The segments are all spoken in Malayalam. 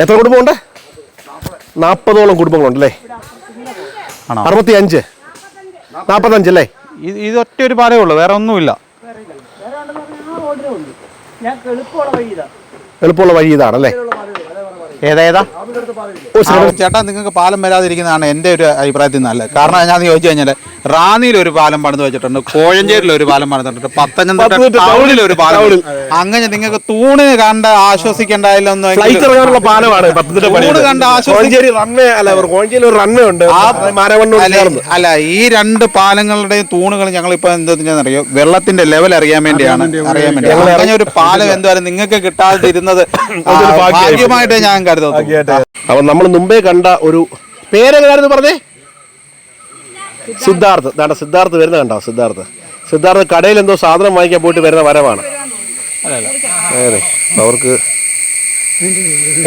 എത്ര കുടുംബമുണ്ട് നാൽപ്പതോളം കുടുംബങ്ങളുണ്ടല്ലേ ആണോ? അറുപത്തി അഞ്ച് നാൽപ്പത്തഞ്ച് അല്ലേ? ഇത് ഇത് ഒറ്റ ഒരു പാലേ ഉള്ളൂ വേറെ ഒന്നുമില്ല. എളുപ്പമുള്ള വഴി ഇതാണല്ലേ ഏതേതാ ചേട്ടാ നിങ്ങൾക്ക് പാലം വരാതിരിക്കുന്നതാണ് എന്റെ ഒരു അഭിപ്രായത്തിൽ നല്ലത്. കാരണം ഞാൻ ചോദിച്ചു കഴിഞ്ഞാൽ റാന്നിയിൽ ഒരു പാലം പണിത് വെച്ചിട്ടുണ്ട് കോഴഞ്ചേരിൽ ഒരു പാലം പണിതിട്ടുണ്ട് പത്തനംതിട്ട ടൗണിൽ ഒരു പാലം. അങ്ങനെ നിങ്ങൾക്ക് തൂണിന് കണ്ട് പാലമാണ് റോഡ് കണ്ട് ആശ്വസിച്ച് കോഴഞ്ചേരി റൺവേ അല്ല കോഴഞ്ചേരി ഒരു റൺവേ ഉണ്ട്. അല്ല, ഈ രണ്ട് പാലങ്ങളുടെയും തൂണുകൾ ഞങ്ങൾ ഇപ്പൊ എന്താണെന്നറിയോ വെള്ളത്തിന്റെ ലെവൽ അറിയാൻ വേണ്ടിയാണ്. അറിയാൻ വേണ്ടി അങ്ങനെ ഒരു പാലം എന്തായാലും നിങ്ങൾക്ക് കിട്ടാതിരുന്നത് ഭാഗ്യമായിട്ട് ഞാൻ അപ്പൊ നമ്മൾ മുമ്പേ കണ്ട ഒരു പേരെങ്ങനായിരുന്നു പറഞ്ഞേ? സിദ്ധാർത്ഥ്. ദാണ്ട സിദ്ധാർത്ഥ് വരുന്ന കണ്ടോ? സിദ്ധാർത്ഥ്. സിദ്ധാർത്ഥ് കടയിൽ എന്തോ സാധനം വാങ്ങിക്കാൻ പോയിട്ട് വരുന്ന വരവാണ്. അതെ അവർക്ക്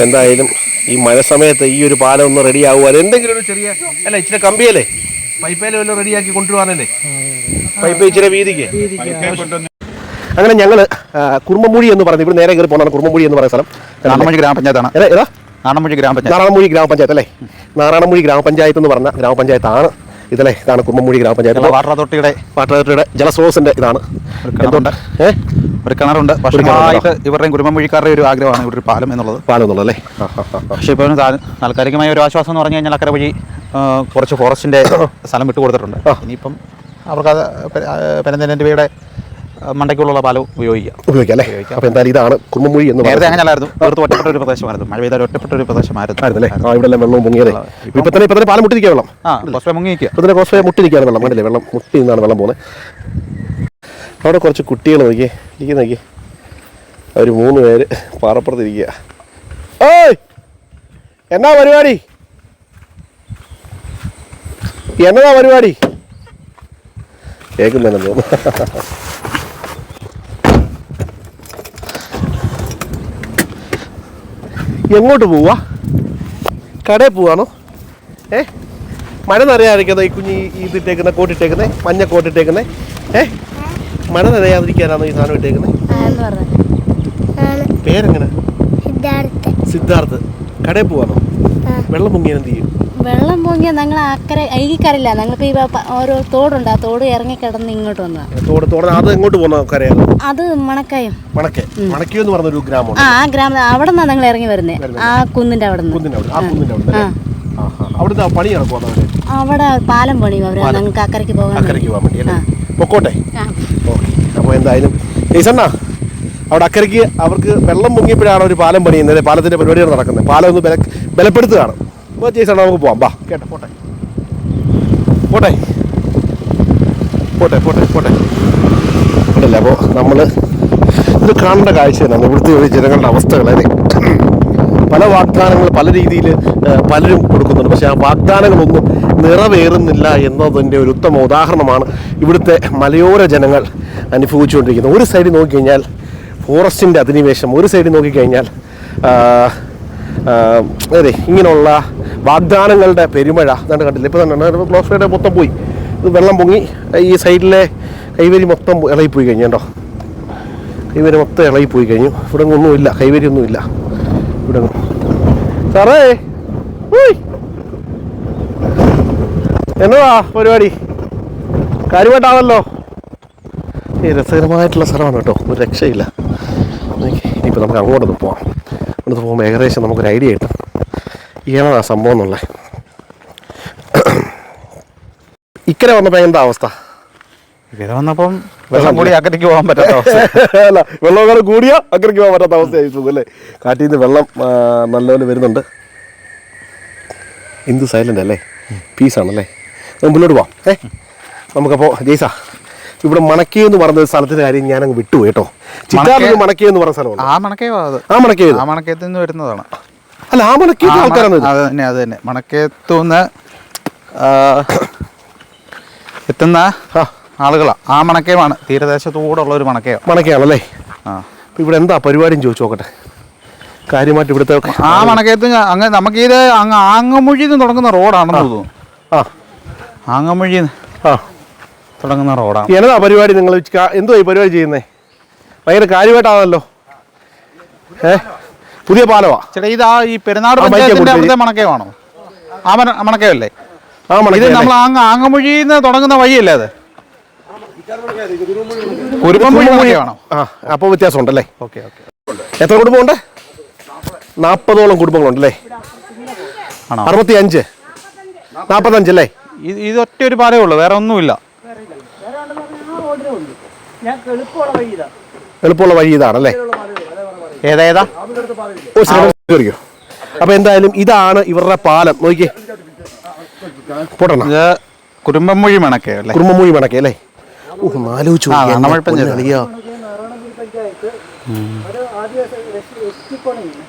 എന്തായാലും ഈ മഴ സമയത്ത് ഈ ഒരു പാലം ഒന്ന് റെഡി ആവുക എന്തെങ്കിലും ഒരു ചെറിയ അല്ല ഇച്ചിരി കമ്പിയല്ലേ? പൈപ്പേലും റെഡിയാക്കി കൊണ്ടുപോകാനല്ലേ പൈപ്പ് ഇച്ചിരി വീതിക്ക്. അങ്ങനെ ഞങ്ങൾ കുറുമ്പമൂഴി എന്ന് പറഞ്ഞു ഇവിടെ നേരെ കയറി പോകണം കുറുമ്പമൂഴി എന്ന് പറയുന്ന സ്ഥലം. നാണമൂഴി ഗ്രാമപഞ്ചായത്താണ്. ഏതാ ഏതാ നാണമൂഴി ഗ്രാമപഞ്ചായത്ത്. നാണമൂഴി ഗ്രാമപഞ്ചായത്ത് അല്ലേ? നാണമൂഴി ഗ്രാമപഞ്ചായത്ത് എന്ന് പറഞ്ഞ ഗ്രാമപഞ്ചായത്താണ് ഇതല്ലേ ഇതാണ് കുമ്മമൂഴി ഗ്രാമപഞ്ചായത്ത്. വാട്ടർ അതോറിറ്റിയുടെ പാട്ടയുടെ ജലസ്രോതസിന്റെ ഇതാണ്. എന്തുകൊണ്ട് ഏഹ് ഒരു കിണറുണ്ട്. വർഷമായിട്ട് ഇവരുടെയും കുടുംബമൊഴിക്കാരുടെ ഒരു ആഗ്രഹമാണ് ഇവിടെ ഒരു പാലം എന്നുള്ളത്. പാലം എന്നുള്ളത് അല്ലേ. പക്ഷേ ഇപ്പോൾ താൽക്കാലികമായ ഒരു ആശ്വാസം എന്ന് പറഞ്ഞു കഴിഞ്ഞാൽ അക്കരെ വഴി കുറച്ച് ഫോറസ്റ്റിന്റെ സ്ഥലം വിട്ടുകൊടുത്തിട്ടുണ്ട്. ഇനിയിപ്പം അവർക്ക് അത് പെരന്തന്റെ രൂപയുടെ മണ്ടയ്ക്കുള്ള പാലം ഉപയോഗിക്കാം. ഉപയോഗിക്കാം അല്ലേ? അപ്പോൾ എന്തായാലും ഇതാണ് കുമ്മമൂഴി എന്ന് നേരത്തെ പറയുന്നത്. അങ്ങനെയല്ലായിരുന്നു. തീർത്ത് ഒറ്റപ്പെട്ട ഒരു പ്രദേശമായിരുന്നു. മഴ പെയ്താൽ ഒറ്റപ്പെട്ട ഒരു പ്രദേശമായിരുന്നു. ആയിരുന്നല്ലേ ആ ഇവിടെ എല്ലാം വെള്ളവും മുങ്ങിയതേ ഇപ്പം തന്നെ ഇപ്പം തന്നെ പാലം മുട്ടിരിക്കുക വെള്ളം. ആ കുറച്ച് മുങ്ങി നിൽക്കുക ഇപ്പൊ തന്നെ കോസ്വേ മുട്ടിരിക്കുകയാണ് വെള്ളം. കണ്ടില്ലേ? വെള്ളം മുട്ടി നിന്നാണ് വെള്ളം പോകുന്നത്. അവിടെ കുറച്ച് കുട്ടികൾ നോക്കിയേ. ഇരിക്കുന്ന നോക്കിയേ. അവർ മൂന്ന് പേര് പാറപ്പുറത്തിരിക്കുക ഏയ്! എന്നാ പരിപാടി? എന്നതാ പരിപാടി? കേൾക്കുന്നതെന്ന് തോന്നുന്നു. എങ്ങോട്ട് പോവാ? കടയിൽ പോവാണോ? ഏ? മഴ നിറയാതിരിക്കുന്ന ഈ കുഞ്ഞി ഈ ഇതിട്ടേക്കുന്ന കോട്ടിട്ടേക്കുന്നേ മഞ്ഞ കോട്ടിട്ടേക്കുന്നേ ഏ? മഴ നിറയാതിരിക്കാനാണോ ഈ സാധനം ഇട്ടേക്കുന്നത് പേരെങ്ങനെ? സിദ്ധാർത്ഥ കടയിൽ പോവാണോ. വെള്ളം പൊങ്ങിയാൽ എന്ത് ചെയ്യും? വെള്ളം പൊങ്ങിയാൽ ഞങ്ങൾ അക്കരെ അഴുകിക്കറില്ല ഞങ്ങൾക്ക് ഈ ഓരോ തോടുണ്ട്. ആ തോട് ഇറങ്ങി കിടന്ന് ഇങ്ങോട്ട് വന്നാ. തോട് തോട് അത് എങ്ങോട്ട് പോകുന്ന കരയാണ് അത് മണക്കയം. മണക്കേ. മണക്കി എന്ന് പറഞ്ഞൊരു ഒരു ആ ആ ഗ്രാമം. അവിടെ നിന്നാണ് ഞങ്ങൾ ഇറങ്ങി വരുന്നത് ആ കുന്നിന്റെ അവിടെ നിന്ന് കുന്നിന്റെ അവിടെ ആ. അവിടെ അവിടുത്തെ പണി നടക്കുവാണ് അവിടെ പാലം പണി അവർ ഞങ്ങൾക്ക് അക്കരയ്ക്ക് പോകാൻ അക്കരയ്ക്ക് പോകാൻ വേണ്ടി അല്ലേ? പൊക്കോട്ടെ? ഓക്കെ. അപ്പോൾ എന്തായാലും ഈസണ്ണ അവിടെ അക്കരയ്ക്ക് അവർക്ക് വെള്ളം പൊങ്ങിയപ്പോഴാണ് ഒരു പാലം പണിയുന്നത്. പാലത്തിന്റെ പരിപാടിയാണ് നടക്കുന്നത്. പാലം ഒന്ന് ബലപ്പെടുത്തുകയാണ്. അപ്പോൾ ജയ്സണ്ണ നമുക്ക് പോവാം. ബാ. കേട്ടോ പോട്ടെ. പോട്ടെ. പോട്ടെ പോട്ടെ പോട്ടെ. പോട്ടല്ലേ അപ്പോൾ നമ്മൾ ഇത് കാണേണ്ട കാഴ്ച തന്നെയാണ് ഇവിടുത്തെ ഒരു ജനങ്ങളുടെ അവസ്ഥകൾ അല്ലേ പല വാഗ്ദാനങ്ങൾ പല രീതിയിൽ പലരും കൊടുക്കുന്നുണ്ട്. പക്ഷേ ആ വാഗ്ദാനങ്ങളൊന്നും നിറവേറുന്നില്ല എന്നതിന്റെ ഒരു ഉത്തമ ഉദാഹരണമാണ് ഇവിടുത്തെ മലയോര ജനങ്ങൾ അനുഭവിച്ചുകൊണ്ടിരിക്കുന്നത്. ഒരു സൈഡിൽ നോക്കിക്കഴിഞ്ഞാൽ ഫോറസ്റ്റിന്റെ അധിനിവേശം. ഒരു സൈഡിൽ നോക്കിക്കഴിഞ്ഞാൽ അതെ ഇങ്ങനെയുള്ള വാഗ്ദാനങ്ങളുടെ പെരുമഴ അതുകൊണ്ട് കണ്ടില്ല? ഇപ്പോൾ തന്നെ ക്ലോസ് ഫ്രൈഡേ മൊത്തം പോയി. വെള്ളം പൊങ്ങി ഈ സൈഡിലെ കൈവരി മൊത്തം ഇളകിപ്പോയി കഴിഞ്ഞു കേട്ടോ. കൈവരി മൊത്തം ഇളകിപ്പോയി കഴിഞ്ഞു. ഇവിടെ ഒന്നുമില്ല കൈവരി ഒന്നുമില്ല. ഇവിടെ. സാറേ. എന്നതാ പരിപാടി? കാര്യമായിട്ടാണല്ലോ. ഈ രസകരമായിട്ടുള്ള സ്ഥലമാണ് കേട്ടോ. ഒരു രക്ഷയില്ല. ഇനിയിപ്പോൾ നമുക്ക് അങ്ങോട്ടൊന്ന് പോവാം. അങ്ങോട്ട് പോകുമ്പോൾ ഏകദേശം നമുക്കൊരു ഐഡിയ കിട്ടും. ഇങ്ങനെ സംഭവം എന്നുള്ളത് ഇക്കരെ വന്നപ്പോൾ എന്താ അവസ്ഥ? ഇവരെ വന്നപ്പം വെള്ളം കൂടി അക്കരയ്ക്ക് പോകാൻ പറ്റാത്ത അവസ്ഥ. അല്ല വെള്ളമൊക്കെ കൂടിയാ അക്കരയ്ക്ക് പോകാൻ പറ്റാത്ത അവസ്ഥയായി പോകും അല്ലേ? കാട്ടിൽ നിന്ന് വെള്ളം നല്ലപോലെ വരുന്നുണ്ട്. എന്ത് സൈലന്റ് അല്ലേ? പീസാണല്ലേ മുന്നോട്ട് പോവാം. ഏ? നമുക്കപ്പോൾ ജയ്സ. ഇവിടെ മണക്കി എന്ന് പറഞ്ഞ ഒരു സ്ഥലത്തിന്റെ കാര്യം ഞാൻ അങ്ങ് വിട്ടു കേട്ടോ. ചിറ്റാറിൽ മണക്കി എന്ന് പറഞ്ഞ സ്ഥലമാണ് ആ മണക്കേവാ അത്. ആ മണക്കേ ആ മണക്കയത്ത് നിന്ന് വരുന്നതാണ്. അല്ല ആ മണക്കി ആ മണ- ആൾക്കാരാണ് അത് തന്നെ അത് തന്നെ. മണക്കയത്തുനിന്ന് ആ, എത്തുന്ന ആളുകളാ. ആ മണക്കയമാണ് തീരദേശത്തൂടെ ഉള്ള ഒരു മണക്കേ മണക്കയാണല്ലേ ആ. ഇവിടെ എന്താ പരിപാടിയും ചോദിച്ചു നോക്കട്ടെ. കാര്യമായിട്ട് ഇവിടുത്തെ ആ മണക്കയത്ത് ഞാൻ- അങ്ങ് നമുക്കിത് അങ്ങ് ആങ്ങമൊഴി നിന്ന് തുടങ്ങുന്ന റോഡാണെന്ന് തോന്നുന്നു. ആ. ആങ്ങമൊഴി ആ. തുടങ്ങുന്ന റോഡാണ് എന്നതാ പരിപാടി നിങ്ങൾ എന്തോ ഈ പരിപാടി ചെയ്യുന്നേ? ഭയങ്കര കാര്യമായിട്ടാണല്ലോ. ഏ? പുതിയ പാലമാ ചേട്ടാ ഇതാ ഈ പെരുന്നാട് പഞ്ചായത്തിന്റെ മണക്കയമാണോ ആ മണ മണക്കയല്ലേ? ആ ഇത് തുടങ്ങുന്ന നമ്മൾ അല്ലേ ആങ്ങമൊഴിയിൽ നിന്ന് തുടങ്ങുന്ന വഴിയല്ലേ അത്? അപ്പൊ ആ അപ്പോൾ വ്യത്യാസം ഉണ്ടല്ലേ ഓക്കെ ഓക്കെ. എത്ര കുടുംബമുണ്ട് നാൽപ്പതോളം കുടുംബങ്ങളുണ്ടല്ലേ? അറുപത്തി അഞ്ച് നാൽപ്പത്തഞ്ചല്ലേ ഇത് ഇതൊറ്റ ഒരു പാലേ ഉള്ളൂ വേറെ ഒന്നുമില്ല. എളുപ്പമുള്ള വഴി ഇതാ എളുപ്പമുള്ള വഴി ഇതാണല്ലേ ഏതാ ഏതാ? ഓ ശരി അപ്പോൾ എന്തായാലും ഇതാണ് ഇവരുടെ പാലം. നോക്കിയേ കുരുമ്പമ്പുഴി മണക്കയല്ലേ കുടുംബമൂഴി മണക്കേ അല്ലേ? ഓ നാലോചിച്ചു ആ, നമ്മൾപ്പഞ്ചായത്ത്. നാരായണപുരി പഞ്ചായത്ത് അത് ആദ്യം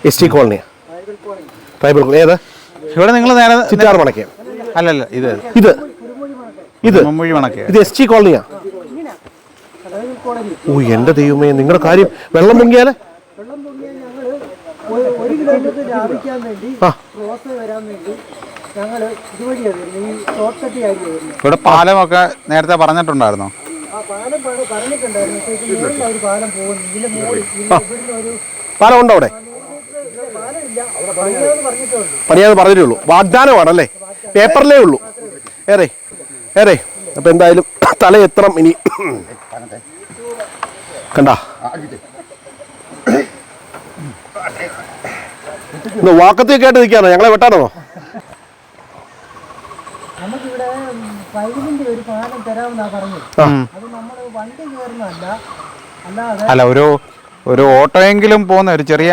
S T colony tribal colony. ഏത്? ഇവിടെ നിങ്ങൾ നേരെ ചിറ്റാർ മണക്കേ. അല്ലല്ല ഇത് ഇത്. ഇത്. ഇത് എസ് ടി കോളനിയാ. ഓ എന്റെ ദൈവമേ നിങ്ങളുടെ കാര്യം വെള്ളം പൊങ്ങിയാലേ? വെള്ളം പൊങ്ങിയാൽ ഞങ്ങൾ ഒരു കിലോമീറ്റർ വേണ്ടി. ക്രോസ് വരാൻ വേണ്ടി ഞങ്ങൾ ഇതുവഴിയാണ് വരുന്നത് ഈ ഷോർട്ട് കട്ട് ആയിരിക്കും വരുന്നത്. ഇവിടെ പാലമൊക്കെ നേരത്തെ പറഞ്ഞിട്ടുണ്ടായിരുന്നോ? ആ പാലം പറഞ്ഞിട്ടുണ്ടായിരുന്നു. പക്ഷേ ഒരു പാലം പോകുന്നത്. ഇതിന്റെ മുകളിൽ ഇവിടുന്ന് ഒരു പാലം ഉണ്ടോ അവിടെ പണിയാന്ന് പറഞ്ഞിട്ടുള്ളൂ. വാഗ്ദാനമാണല്ലേ? പേപ്പറിലേ ഉള്ളൂ. ഏറെ ഏറെ. അപ്പം എന്തായാലും തല എത്തണം ഇനി. കണ്ട? ഇന്ന് വാക്കത്തൊക്കെ ആയിട്ട് നിൽക്കാനോ? ഞങ്ങളെ വെട്ടാനോ? നമുക്കിവിടെ ഒരു പാലം തരാമെന്നാ പറഞ്ഞത്. അത് നമ്മൾ വണ്ടി കയറുന്നതല്ല. അല്ലാതെ അല്ല ഒരു ഒരു ഓട്ടോയെങ്കിലും പോകുന്ന ഒരു ചെറിയ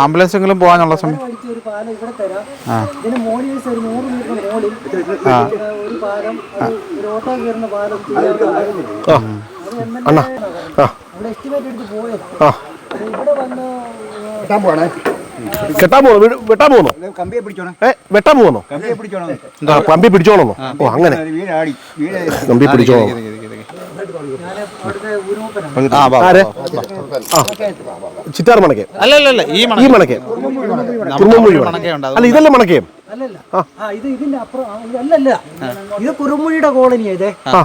ആംബുലൻസ് എങ്കിലും പോകാനുള്ള സമയം. ഒരു പാലം ഇവിടെ തരാം. ഇതിന് മോളിൽ ഒരു നൂറ് മീറ്റർ മോളിൽ ഒരു പാലം ഒരു ഓട്ടോ കയറുന്ന പാലം കെട്ടാൻ പോകുന്നു വെട്ടാൻ പോകുന്നു കമ്പിയെ പിടിച്ചോണം. ഏ വെട്ടാൻ പോകുന്നു കമ്പിയെ പിടിച്ചോണം. ആ കമ്പി പിടിച്ചോളന്നോ ഓ അങ്ങനെ. വീടാടി കമ്പി. ആ ചിറ്റാർ മണക്കേ അല്ല അല്ല അല്ല ഈ ഈ മണക്ക മണക്കേ കുറുമ്പുഴി അല്ല ഇതല്ലേ മണക്കേ അല്ലല്ല. ആ. ഇത് ഇതിന്റെ അപ്പുറം അല്ലല്ല ഇത് കുറുമ്പുഴിയുടെ കോളനിയാ ഇതേ. ആ.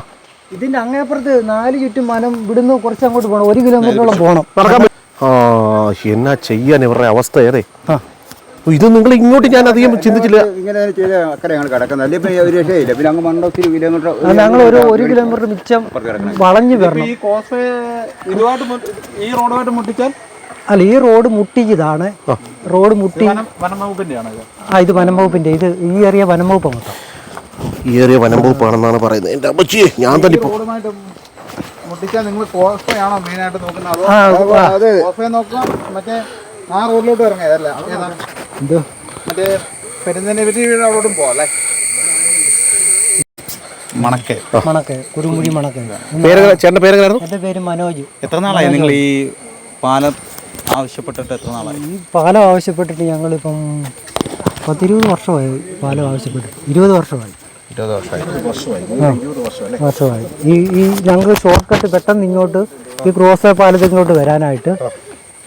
ഇതിന്റെ അങ്ങേപ്പുറത്ത് നാല് ചുറ്റും മനം ഇവിടുന്ന് കുറച്ച് അങ്ങോട്ട് പോകണം ഒരു കിലോമീറ്ററോളം പോകണം ആ എന്നാ ചെയ്യാൻ ഇവരുടെ അവസ്ഥ ഏതേ? ഇത് നിങ്ങൾ ഇങ്ങോട്ട് ഞാൻ അധികം ചിന്തിച്ചില്ല. ഇങ്ങനെ ചെയ്ത അക്കരെ ഞങ്ങൾ കിടക്കുന്നത്. ഒരു രക്ഷയില്ല. പിന്നെ അങ്ങ് മണ്ടൊത്തിരി കിലോമീറ്റർ ഞങ്ങൾ ഒരു ഒരു കിലോമീറ്റർ മിച്ചം വളഞ്ഞു വരണം. ഈ കോസ് ഇതുമായിട്ട് മുട്ടി- ഈ റോഡുമായിട്ട് മുട്ടിച്ചാൽ? അല്ല ഈ റോഡ് മുട്ടിച്ചതാണ്. റോഡ് മുട്ടി വനം വകുപ്പിന്റെ ആണ് ആ ഇത് വനം വകുപ്പിന്റെ. ഇത് ഈ ഏറിയ വനം വകുപ്പ് മൊത്തം ഈ വനം വനംവകുപ്പാണെന്നാണ് പറയുന്നത്. എന്റെ അമ്മച്ചിയെ ഞാൻ തന്നെ ഇപ്പോൾ മുട്ടിച്ചാൽ നിങ്ങൾ കോസ്ഫയാണോ മെയിനായിട്ട് നോക്കുന്നത്? അതോ ആ അതെ കോസ്ഫയെ നോക്കുക മറ്റേ ആ റോഡിലോട്ട് ഇറങ്ങിയത് അല്ല ഏതാണ് ഇത് മറ്റേ പെരുന്തനെ അവിടോട്ടും പോവാം അല്ലേ? മണക്കേ. മണക്കെ കുരുമുഴി മണക്കെ. പേര് പേരെങ്ങനായിരുന്നു എന്റെ പേര് മനോജ്. എത്ര നാളായി നിങ്ങൾ ഈ പാലം ആവശ്യപ്പെട്ടിട്ട് എത്ര നാളായി? ഈ പാലം ആവശ്യപ്പെട്ടിട്ട് ഞങ്ങളിപ്പം പത്തിരുപത് വർഷമായി പാലം ആവശ്യപ്പെട്ടു. ഇരുപത് വർഷമായി. ഇരുപത് വർഷമായി വർഷമായി ഈ ഈ ഞങ്ങൾ ഷോർട്ട് കട്ട് പെട്ടെന്ന് ഇങ്ങോട്ട് ഈ ക്രോസ് പാലത്തിൽ ഇങ്ങോട്ട് വരാനായിട്ട്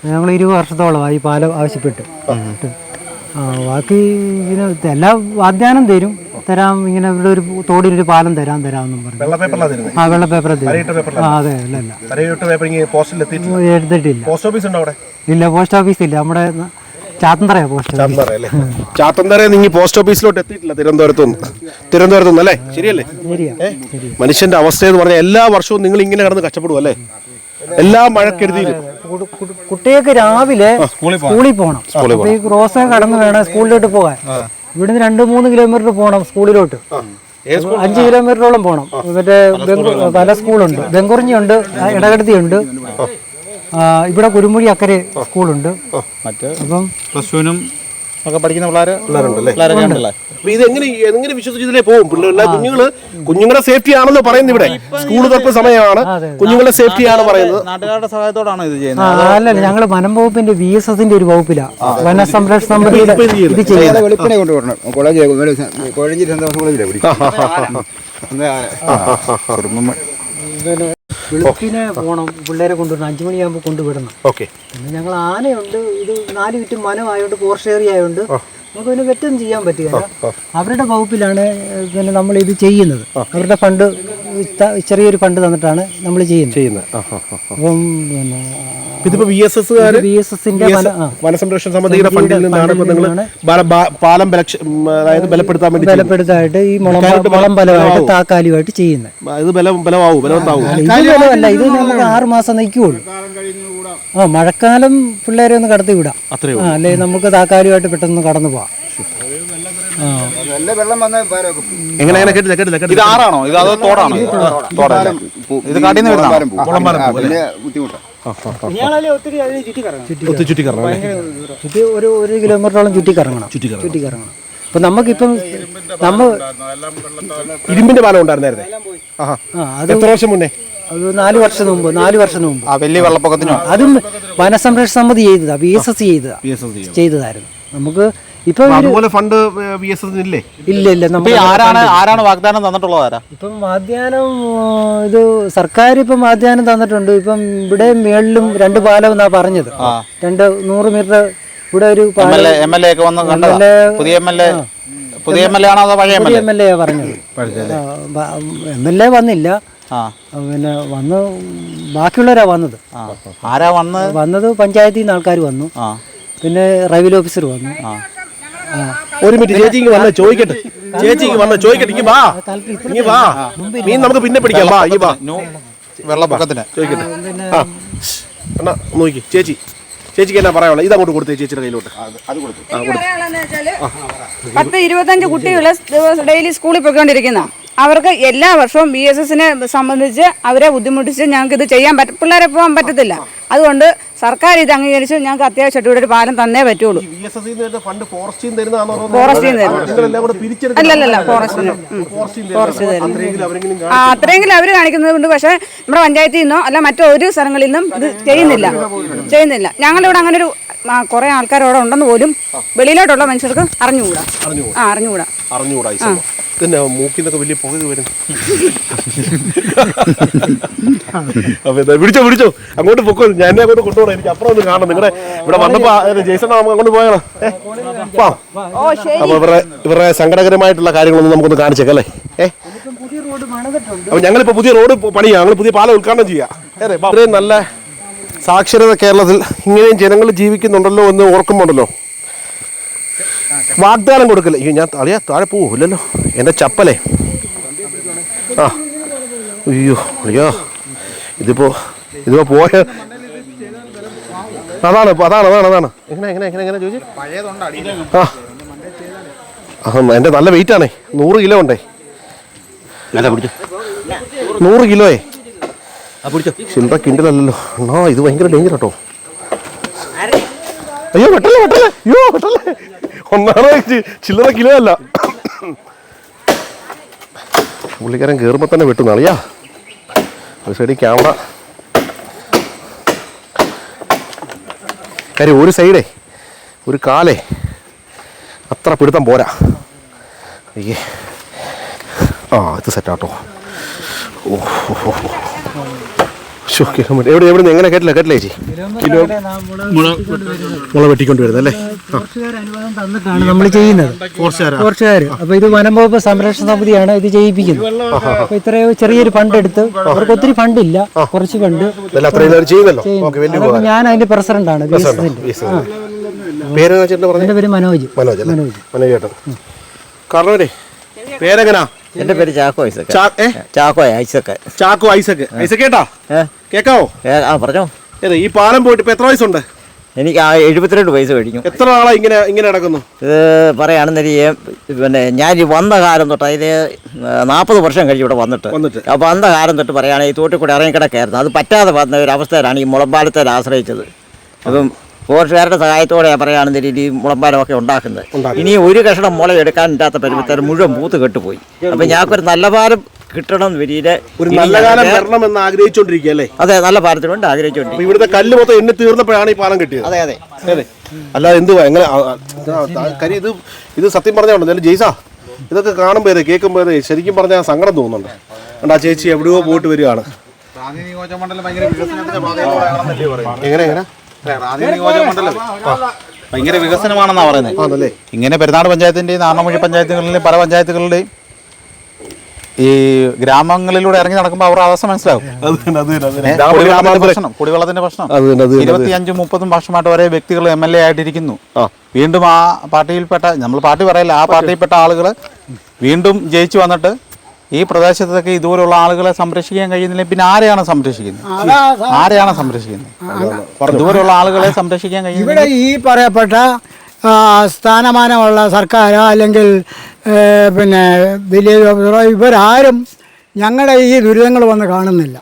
ഞങ്ങൾ ഇരുപത് വർഷത്തോളമായി ഈ പാലം ആവശ്യപ്പെട്ട്. ബാക്കി ഇങ്ങനെ എല്ലാ വാഗ്ദാനം തരും. തരാം ഇങ്ങനെ ഇവിടെ ഒരു തോടിനൊരു പാലം തരാം തരാമെന്നും പറഞ്ഞു. ആ വെള്ള പേപ്പർ അതെ അല്ല എടുത്തിട്ടില്ല. പോസ്റ്റ് ഓഫീസ് ഇല്ല പോസ്റ്റ് ഓഫീസ് ഇല്ല നമ്മുടെ ചാത്തന്തറ നിങ്ങൾ പോസ്റ്റ് ഓഫീസിലോട്ട് എത്തിയിട്ടില്ല തിരുവനന്തപുരത്ത് നിന്ന് തിരുവനന്തപുരത്ത് നിന്ന് അല്ലേ ശരിയല്ലേ? ശരിയാ മനുഷ്യന്റെ അവസ്ഥ എന്ന് പറഞ്ഞാൽ എല്ലാ വർഷവും നിങ്ങൾ ഇങ്ങനെ കിടന്ന് കഷ്ടപ്പെടും അല്ലേ എല്ലാ മഴക്കെടുതിയിലും. കുട്ടികൾക്ക് രാവിലെ സ്കൂളിൽ പോകണം ഈ ക്രോസ് കടന്ന് വേണം സ്കൂളിലോട്ട് പോകാൻ. ഇവിടുന്ന് രണ്ട് മൂന്ന് കിലോമീറ്റർ പോകണം സ്കൂളിലോട്ട്. അഞ്ച് കിലോമീറ്ററോളം പോകണം മറ്റേ പല സ്കൂളുണ്ട്. ബെങ്കുറിഞ്ഞുണ്ട് ഇടകടുത്തിയുണ്ട്. ആ, ഇവിടെ കുരുമുഴി അക്കരെ സ്കൂളുണ്ട്. അപ്പം പ്ലസ് ടുവിനും ഒക്കെ പഠിക്കുന്ന പിള്ളേർ പിള്ളേരൊക്കെ ഉണ്ടല്ലേ? അപ്പൊ ഇത് എങ്ങനെ എങ്ങനെ വിശ്വസിച്ച് ഇതിലേ പോകും കുഞ്ഞുങ്ങൾ കുഞ്ഞുങ്ങളുടെ സേഫ്റ്റി ആണെന്ന് പറയുന്നത് ഇവിടെ. സ്കൂൾ തുറപ്പ് സമയമാണ് കുഞ്ഞുങ്ങളുടെ സേഫ്റ്റി ആണ് പറയുന്നത്. നാട്ടുകാരുടെ സഹായത്തോടാണ് ഇത് ചെയ്യുന്നത്? അല്ലല്ല ഞങ്ങൾ വനം വകുപ്പിന്റെ വി എസ് എസിന്റെ ഒരു വകുപ്പിലാണ് വനസംരക്ഷണ സമിതിയുടെ ഇത് ചെയ്യുന്നത്. വെളുപ്പിനെ കോളേജ് കോഴഞ്ചേരി സന്തോഷ കോളേജിലെ പിടിക്കും വെളുപ്പിനെ പോകണം പിള്ളേരെ കൊണ്ടുവരണം അഞ്ചു മണിയാകുമ്പോൾ കൊണ്ടുവിടണം. ഓക്കെ. പിന്നെ ഞങ്ങൾ ആനയുണ്ട് ഇത് നാല് ചുറ്റും മനമായതുകൊണ്ട് ഫോറസ്റ്റ് ഏരിയ ആയതുകൊണ്ട് നമുക്ക് പിന്നെ ചെയ്യാൻ പറ്റുകയില്ല. അവരുടെ വകുപ്പിലാണ് പിന്നെ നമ്മൾ ഇത് ചെയ്യുന്നത്. അവരുടെ ഫണ്ട് ചെറിയൊരു ഫണ്ട് തന്നിട്ടാണ് നമ്മൾ ചെയ്യുന്നത്. ചെയ്യുന്നത്. അപ്പം പിന്നെ ഇതിപ്പോ V S S B S എസിന്റെ വനസംരക്ഷണ സമിതിയുടെ ഫണ്ടിൽ നിന്നാണ് നിങ്ങൾ പാലം അതായത് ബലപ്പെടുത്താൻ വേണ്ടി. ബലപ്പെടുത്തായിട്ട് ഈ മുളം ബലമായിട്ട് താക്കാലിയുമായിട്ട് ചെയ്യുന്നത്. ഇത് ബലം ബലമാവും ബലവത്താവും ഇത് ബലമല്ല ഇത് നമുക്ക് ആറ് മാസം നിൽക്കുള്ളൂ ആ മഴക്കാലം പിള്ളേരെ ഒന്ന് കടത്തി വിടാം അല്ലെ നമുക്ക് താക്കാലിയുമായിട്ട് പെട്ടെന്ന് കടന്നു പോവാം. എങ്ങനെ എങ്ങനെ? കേട്ടില്ല കേട്ടില്ല ഇത് കേട്ടില്ല ആറാണോ? ഇത് അതോ തോടാണോ? തോടാണ്. ഇത് കാട്ടിൽ നിന്ന് വരുന്നതാണോ? കുളമ്പാലം പോകും വലിയ ബുദ്ധിമുട്ടാണ് ഒത്തിരി അതിന് ചുറ്റി കറങ്ങണം ഒത്തു ചുറ്റി കറങ്ങണം അല്ലേ? ചുറ്റി ഒരു ഒരു കിലോമീറ്ററോളം ചുറ്റി കറങ്ങണം ചുറ്റി കറങ്ങണം. ചുറ്റി കറങ്ങണം അപ്പൊ നമുക്കിപ്പം നമ്മ ഇരുമ്പിന്റെ പാലം ഉണ്ടായിരുന്നേ ആഹാ. ആ അത് എത്ര വർഷം മുന്നേ? അത് നാല് വർഷം മുമ്പ് നാല് വർഷം മുമ്പ്. ആ വലിയ വെള്ളപ്പൊക്കത്തിനോ? അതും വനസംരക്ഷണ സമിതി ചെയ്തതാ ബി എസ് എസ് ചെയ്തതാ. ബി എസ് എസ് ചെയ്തതായിരുന്നു. നമുക്ക് ഇപ്പൊ അതുപോലെ ഫണ്ട് എസ് എസ് ഇല്ലേ? ഇല്ല ഇല്ല ഇപ്പൊ നമ്മൾ ആരാണ് ആരാണ് വാഗ്ദാനം തന്നിട്ടുള്ളത് ആരാ? ഇപ്പം വാദ്യാനം ഇത് സർക്കാർ ഇപ്പം മാധ്യാനം തന്നിട്ടുണ്ട്. ഇപ്പം ഇവിടെ മേളിലും രണ്ട് പാലം എന്നാ പറഞ്ഞത്. രണ്ട് നൂറ് മീറ്റർ ഇവിടെ ഒരു എം എൽ എ ഒക്കെ വന്ന് കണ്ടതാ. പുതിയ എം എൽ എ പുതിയ എം എൽ എ ആണോ അതോ പഴയ എം എൽ എ? പറഞ്ഞത്. എം എൽ എ വന്നില്ല. പിന്നെ വന്ന് ബാക്കിയുള്ളവരാ വന്നത്. ആരാ വന്ന്? വന്നത് പഞ്ചായത്തിൽ നിന്ന് ആൾക്കാർ വന്നു. ആ. പിന്നെ റവന്യൂ ഓഫീസർ വന്നു. ഒരു മിനിറ്റ് ചേച്ചിക്ക് വന്ന? ചോദിക്കട്ടെ. ചേച്ചിക്ക് വന്ന? ചോദിക്കട്ടെ. ഇങ്ങ് വാ. ഇങ്ങ് വാ. മീൻ നമുക്ക് പിന്നെ പിടിക്കാം. വാ ഈ വാ. വെള്ളപ്പൊക്കത്തിന് ചോദിക്കട്ടെ. ആ എന്നാ നോക്കി. ചേച്ചി ചേച്ചിക്ക് എന്നാ പറയാനുള്ളത്? അങ്ങോട്ട് കൊടുത്തേ ചേച്ചിയുടെ കയ്യിലോട്ട്. പത്ത് ഇരുപത്തഞ്ച് കുട്ടികൾ ഡെയിലി സ്കൂളിൽ പോയിക്കൊണ്ടിരിക്കുന്ന. അവർക്ക് എല്ലാ വർഷവും ബി എസ് എസിനെ സംബന്ധിച്ച് അവരെ ബുദ്ധിമുട്ടിച്ച് ഞങ്ങൾക്ക് ഇത് ചെയ്യാൻ പറ്റും പിള്ളേരെ പോകാൻ പറ്റത്തില്ല അതുകൊണ്ട് സർക്കാർ ഇത് അംഗീകരിച്ച് ഞങ്ങൾക്ക് അത്യാവശ്യമായിട്ട് ഇവിടെ ഒരു പാലം തന്നേ പറ്റുള്ളൂ അല്ലല്ല ആ അത്രയെങ്കിലും അവർ കാണിക്കുന്നുണ്ട് പക്ഷേ നമ്മുടെ പഞ്ചായത്തിൽ നിന്നോ അല്ല മറ്റൊരു സ്ഥലങ്ങളിൽ നിന്നും ഇത് ചെയ്യുന്നില്ല ചെയ്യുന്നില്ല ഞങ്ങളിവിടെ അങ്ങനെ ഒരു കുറെ ആൾക്കാരോടെ ഉണ്ടെന്ന് പോലും വെളിയിലോട്ടുള്ള മനുഷ്യർക്ക് അറിഞ്ഞുകൂടാ ആ അറിഞ്ഞുകൂടാ അറിഞ്ഞുകൂടാ ഈ സംഭവം. പിന്നെ മൂക്കിന്നൊക്കെ വലിയ പുക വരും. അപ്പൊ എന്താ പിടിച്ചോ പിടിച്ചോ അങ്ങോട്ട് പൊക്കോ ഞാൻ അങ്ങോട്ട് കൊണ്ടുപോകണം എനിക്ക് അപ്പുറം ഒന്ന് കാണണം. നിങ്ങളുടെ ഇവിടെ വന്നപ്പോ ജയ്സൺ നമുക്ക് അങ്ങോട്ട് പോയാലോ. അപ്പൊ ഇവരുടെ ഇവരുടെ സങ്കടകരമായിട്ടുള്ള കാര്യങ്ങളൊന്നും നമുക്കൊന്ന് കാണിച്ചേക്കാം അല്ലേ? ഏ? പുതിയ റോഡ് പണിതിട്ടുണ്ട് അപ്പൊ ഞങ്ങളിപ്പോ പുതിയ റോഡ് പണിയാ. ഞങ്ങൾ പുതിയ പാലം ഉദ്ഘാടനം ചെയ്യാം. ഇത്രയും നല്ല സാക്ഷരത കേരളത്തിൽ ഇങ്ങനെയും ജനങ്ങൾ ജീവിക്കുന്നുണ്ടല്ലോ എന്ന് ഓർക്കുമ്പോണ്ടല്ലോ. വാഗ്ദാനം കൊടുക്കില്ല അയ്യോ ഞാൻ അറിയാ താഴെ പോവില്ലല്ലോ എന്റെ ചപ്പലേ. ആ. അയ്യോ അയ്യോ ഇതിപ്പോ ഇതിപ്പോ പോയ അതാണ് അതാണ് അതാണ് അതാണ്. എങ്ങനെ എങ്ങനെ എങ്ങനെ എങ്ങനെ ചോദിച്ചു? ആ. ആ എന്റെ നല്ല വെയിറ്റ് ആണേ. നൂറ് കിലോ ഉണ്ടേ. നൂറ് കിലോയെ. ചില്ലറ കിണ്ടലല്ലോ അണ്ണാ ഇത് ഭയങ്കര ഡേഞ്ചർ കേട്ടോ അയ്യോ വെട്ടല്ലേ വെട്ടല്ലേ. അയ്യോ വെട്ടല്ലേ. ഒന്നാമത് ചില്ലറ കിലോ അല്ല. പുള്ളിക്കാരൻ കയറുമ്പോൾ തന്നെ വെട്ടുന്ന അളിയാ ഒരു സൈഡിൽ ക്യാമറ. കാര്യം ഒരു സൈഡേ ഒരു കാലേ. അത്ര പിടുത്തം പോരാ. അയ്യേ. ആ ഇത് സെറ്റാട്ടോ ഓ ഓ, എവിടെ എവിടെ എങ്ങനെ കേട്ടില്ല? കേട്ടില്ല ചേച്ചി. കിലോ മുള വെട്ടിക്കൊണ്ട് വരുന്നത് അല്ലേ? ഫോറസ്റ്റുകാർ അനുവാദം തന്നിട്ടാണ് നമ്മൾ ചെയ്യുന്നത്. ഫോറസ്റ്റുകാർ അപ്പൊ ഇത് വനം വകുപ്പ് സംരക്ഷണ സമിതിയാണ് ഇത് ചെയ്യിപ്പിക്കുന്നത്. അപ്പൊ ഇത്രയോ ചെറിയൊരു ഫണ്ട് എടുത്ത് അവർക്ക് ഒത്തിരി ഫണ്ട് ഇല്ല കുറച്ച് ഫണ്ട് ഞാൻ അതിന്റെ പ്രസിഡന്റാണ് ആണ് എന്റെ പേര് മനോജ്. മനോജ് മനോജ്. ചേട്ടൻ. കാരണവരെ പേരെങ്ങനാ? എന്റെ പേര് ചാക്കോ ഏ? ചാക്കോ ഐസക്ക്. ചാക്കോ ഐസക്ക്. ഐസക്ക് കേട്ടാ? കേക്കാവോ? ആ പറഞ്ഞോ. ഏത് ഈ പാലം പോയിട്ട് ഇപ്പൊ എത്ര വയസ്സുണ്ട്? എനിക്ക് ആ എഴുപത്തിരണ്ട് വയസ്സ് കഴിഞ്ഞു എത്ര ആളാ ഇങ്ങനെ ഇങ്ങനെ നടക്കുന്നു? ഇത് പറയുകയാണെന്നൊരു പിന്നെ ഞാൻ ഈ വന്ന കാലം തൊട്ട് അതിൽ നാൽപ്പത് വർഷം കഴിഞ്ഞ് ഇവിടെ വന്നിട്ട്. വന്നിട്ട്. അപ്പോൾ വന്ന കാലം തൊട്ട് പറയുകയാണെങ്കിൽ ഈ തോട്ടിൽ കൂടെ ഇറങ്ങിക്കിടക്കായിരുന്നു. അത് പറ്റാതെ വന്ന ഒരു അവസ്ഥയിലാണ് ഈ മുളമ്പാലത്തെ ആശ്രയിച്ചത്. അപ്പം ഫോറസ്റ്റുകാരുടെ സഹായത്തോടെ പറയുകയാണെങ്കിൽ ഈ മുളമ്പാലമൊക്കെ ഉണ്ടാക്കുന്നത്. ഇനി ഒരു കഷണം മുള എടുക്കാൻ ഇല്ലാത്ത പരിമിതം മുഴുവൻ പൂത്ത് കെട്ടുപോയി. അപ്പം ഞങ്ങൾക്കൊരു നല്ല പാലം കിട്ടണം വരിയിൽ ഒരു നല്ല കാലം വരണം എന്ന് ആഗ്രഹിച്ചോണ്ടിരിക്കുകയല്ലേ അതെ നല്ല പാലത്തിന് വേണ്ടി ആഗ്രഹിച്ചുകൊണ്ട് ഇവിടുത്തെ കല്ല് മൊത്തം എണ്ണി തീർന്നപ്പോഴാണ് ഈ പാലം കിട്ടിയത്. അതെ അതെ. അതെ അല്ല എന്തുവാ? എങ്ങനെ കാര്യം ഇത് ഇത് സത്യം പറഞ്ഞോണ്ട് ജെയ്സാ ജയ്സാ ഇതൊക്കെ കാണുമ്പോ കേൾക്കുമ്പോ ശരിക്കും പറഞ്ഞാൽ സങ്കടം തോന്നുന്നുണ്ട്. കണ്ടാ ചേച്ചി എവിടെയോ പോയിട്ട് വരികയാണ്. എങ്ങനെ എങ്ങനെ? ഭയങ്കര വികസനമാണെന്നാണ് പറയുന്നത് ഇങ്ങനെ പെരുന്നാട് പഞ്ചായത്തിന്റെയും നാണമൊഴി പഞ്ചായത്തുകളിലെയും പല പഞ്ചായത്തുകളുടെയും ഈ ഗ്രാമങ്ങളിലൂടെ ഇറങ്ങി നടക്കുമ്പോൾ അവരുടെ അവസ്ഥ മനസ്സിലാവും പ്രശ്നം കുടിവെള്ളത്തിന്റെ പ്രശ്നം. ഇരുപത്തിയഞ്ചും മുപ്പതും വർഷമായിട്ട് ഒരേ വ്യക്തികൾ എം എൽ എ ആയിട്ടിരിക്കുന്നു. വീണ്ടും ആ പാർട്ടിയിൽപ്പെട്ട നമ്മൾ പാർട്ടി പറയില്ല ആ പാർട്ടിയിൽപ്പെട്ട ആളുകൾ വീണ്ടും ജയിച്ചു വന്നിട്ട് ഈ പ്രദേശത്തൊക്കെ ഇതുപോലുള്ള ആളുകളെ സംരക്ഷിക്കാൻ കഴിയുന്നില്ല. പിന്നെ ആരെയാണ് സംരക്ഷിക്കുന്നത്? ആരെയാണ് സംരക്ഷിക്കുന്നത്? ഇതുപോലുള്ള ആളുകളെ സംരക്ഷിക്കാൻ കഴിയുന്നില്ല. ഇവിടെ ഈ പറയപ്പെട്ട സ്ഥാനമാനമുള്ള സർക്കാരോ അല്ലെങ്കിൽ പിന്നെ വില്ലേജ് ഓഫീസറോ ഇവരാരും ഞങ്ങളുടെ ഈ ദുരിതങ്ങൾ വന്ന് കാണുന്നില്ല.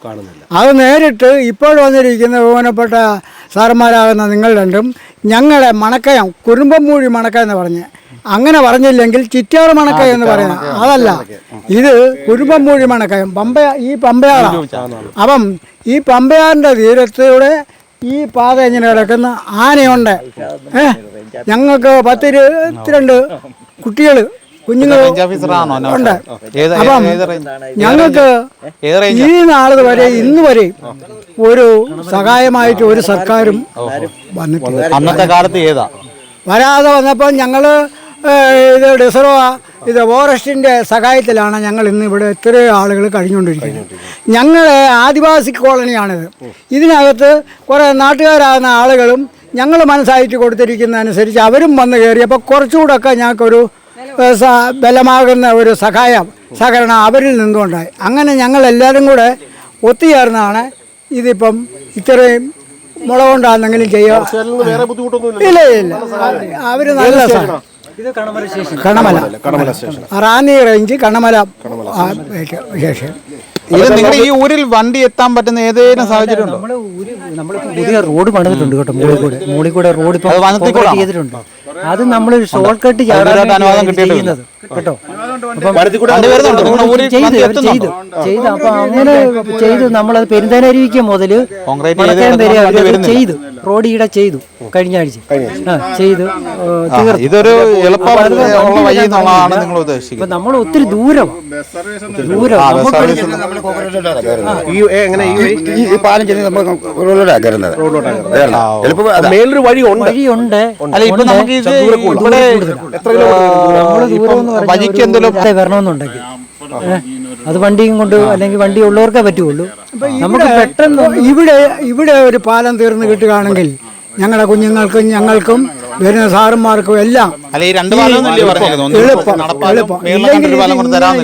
അത് നേരിട്ട് ഇപ്പോൾ വന്നിരിക്കുന്ന ബഹുമാനപ്പെട്ട സാറന്മാരാകുന്ന നിങ്ങൾ രണ്ടും ഞങ്ങളെ മണക്കയം കുടുംബം മണക്ക എന്ന് പറഞ്ഞ്. അങ്ങനെ പറഞ്ഞില്ലെങ്കിൽ ചിറ്റാറ് മണക്ക എന്ന് പറയുന്നത് അതല്ല. ഇത് കുടുംബം മൂഴി മണക്കയം പമ്പ ഈ പമ്പയാറാണ് അപ്പം ഈ പമ്പയാറിന്റെ തീരത്തൂടെ ഈ പാത ഇങ്ങനെ കിടക്കുന്ന ആനയുണ്ട്. ഏ? ഞങ്ങൾക്ക് പത്തിരുപത്തിരണ്ട് കുട്ടികൾ കുഞ്ഞുങ്ങൾ ഉണ്ട്. അപ്പം ഞങ്ങൾക്ക് ഈ നാളെ വരെ ഇന്ന് വരെ ഒരു സഹായമായിട്ട് ഒരു സർക്കാരും വന്നിട്ടില്ല. അന്നത്തെ കാലത്ത് ഏതാ? വരാതെ വന്നപ്പോൾ ഞങ്ങൾ ഇത് ഡിസറോ ഇത് ഫോറസ്റ്റിന്റെ സഹായത്തിലാണ് ഞങ്ങൾ ഇന്ന് ഇവിടെ ഇത്രയും ആളുകൾ കഴിഞ്ഞുകൊണ്ടിരിക്കുന്നത്. ഞങ്ങൾ ആദിവാസി കോളനിയാണിത്. ഇതിനകത്ത് കുറേ നാട്ടുകാരാകുന്ന ആളുകളും ഞങ്ങൾ മനസ്സായിട്ട് കൊടുത്തിരിക്കുന്നതനുസരിച്ച് അവരും വന്ന് കയറിയപ്പോൾ കുറച്ചുകൂടെയൊക്കെ ഞങ്ങൾക്കൊരു ബലമാകുന്ന ഒരു സഹായം സഹകരണം അവരിൽ നിന്നുകൊണ്ടായി അങ്ങനെ ഞങ്ങളെല്ലാവരും കൂടെ ഒത്തുചേർന്നാണ് ഇതിപ്പം ഇത്രയും മുളകൊണ്ടാണെന്നെങ്കിലും ചെയ്യാം. ചെയ്യുക ഇല്ല ഇല്ല അവർ നല്ല സാധനം ഇത് Kanamara station. Kannamala station. Ranni range Kannamala ആ, ഇത് നിങ്ങളുടെ ഈ ഊരിൽ വണ്ടി എത്താൻ പറ്റുന്ന ഏതെങ്കിലും സാഹചര്യം ഉണ്ടോ നമ്മൾ നമ്മളിപ്പോ പുതിയ റോഡ് പണിതിട്ടുണ്ട് കേട്ടോ മുകളിൽ കൂടെ റോഡ് ഇപ്പൊ അത് വനത്തിൽ കൂടാണോ? ചെയ്തിട്ടുണ്ട് അത് നമ്മൾ ഷോർട്ട് കട്ട് ചെയ്യുന്നത്. കേട്ടോ. ചെയ്ത് അപ്പൊ അങ്ങനെ ചെയ്ത് നമ്മളത് പെരുന്തനരുവിക്ക് മണക്കയം ചെയ്ത് വരെ അവരത് ചെയ്തു. റോഡ് ഈടെ ചെയ്തു കഴിഞ്ഞ ആഴ്ച. ആ, ചെയ്ത് ഇതൊരു നമ്മൾ ഒത്തിരി ദൂരം ദൂരം. പാലം ചെയ്ത് നമ്മൾ റോഡിലോട്ടാണ് കയറുന്നത് വഴിയുണ്ട്. വഴിക്ക് എന്തെങ്കിലും വരണമെന്നുണ്ടെങ്കിൽ. അത് വണ്ടിയും കൊണ്ട് അല്ലെങ്കിൽ വണ്ടി ഉള്ളവർക്കേ പറ്റുള്ളൂ. നമുക്ക് പെട്ടെന്ന് ഇവിടെ ഇവിടെ ഒരു പാലം തീർന്നു കിട്ടുകയാണെങ്കിൽ ഞങ്ങളുടെ കുഞ്ഞുങ്ങൾക്കും ഞങ്ങൾക്കും വരുന്ന സാറന്മാർക്കും എല്ലാം അല്ല ഈ രണ്ട് എളുപ്പം എളുപ്പം. ഇല്ലെങ്കിൽ